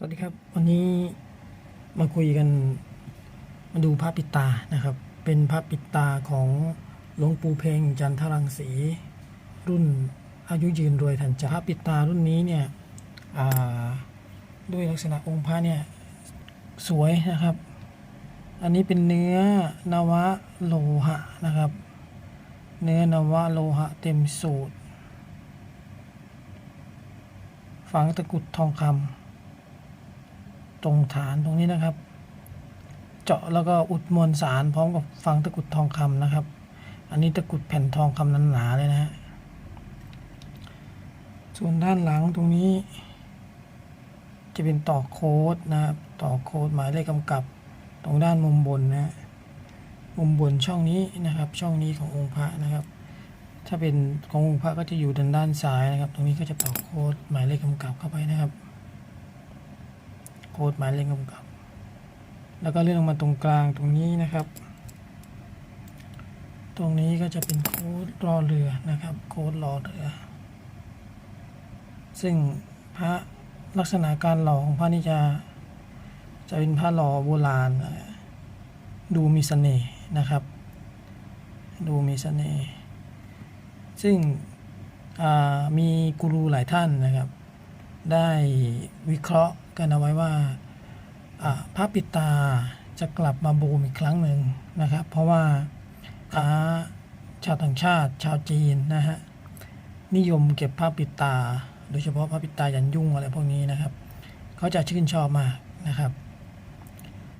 สวัสดีครับ วันนี้มาคุยกันมาดูพระปิตานะครับ เป็นพระปิตาของหลวงปู่เพ่งจันทรังสีรุ่นอายุยืนรวยทันจพระปิตารุ่นนี้เนี่ยด้วยลักษณะองค์พระเนี่ยสวยนะครับ อันนี้เป็นเนื้อนวะโลหะนะครับ เนื้อนวะโลหะเต็มสูตรฝังตะกุดทองคำ ตรงฐานตรงนี้นะครับ เจาะแล้วก็อุดมวลสารพร้อมกับฝังตะกุดทองคำนะครับ อันนี้ตะกุดแผ่นทองคำนั้นหนาเลยนะฮะส่วนด้านหลังตรงนี้ จะเป็นต่อโค้ดนะครับต่อโค้ดหมายเลขกำกับตรงด้านมุมบนนะฮะมุมบนช่องนี้นะครับ ช่องนี้ขององค์พระนะครับ ถ้าเป็นขององค์พระก็จะอยู่ด้านด้านซ้ายนะครับ ตรงนี้ก็จะต่อโค้ดหมายเลขกำกับเข้าไปนะครับ โคดหมายเลขกำกับ แล้วก็เลื่อนลงมาตรงกลางตรงนี้นะครับ ตรงนี้ก็จะเป็นโค้ดรอเรือนะครับ โค้ดรอเรือ ซึ่งพระลักษณะการหล่อของพระนี่จะจะเป็นพระหล่อโบราณ ดูมีเสน่ห์นะครับ ดูมีเสน่ห์ซึ่งมีกูรูหลายท่านนะครับ ได้วิเคราะห์กันเอาไว้ว่าภาพปิดตาจะกลับมาบูมอีกครั้งหนึ่งนะครับ เพราะว่าค้าชาวต่างชาติชาวจีนนะฮะนิยมเก็บภาพปิดตา โดยเฉพาะภาพปิดตายันยุ่งอะไรพวกนี้นะครับ เขาจะชื่นชอบมากนะครับ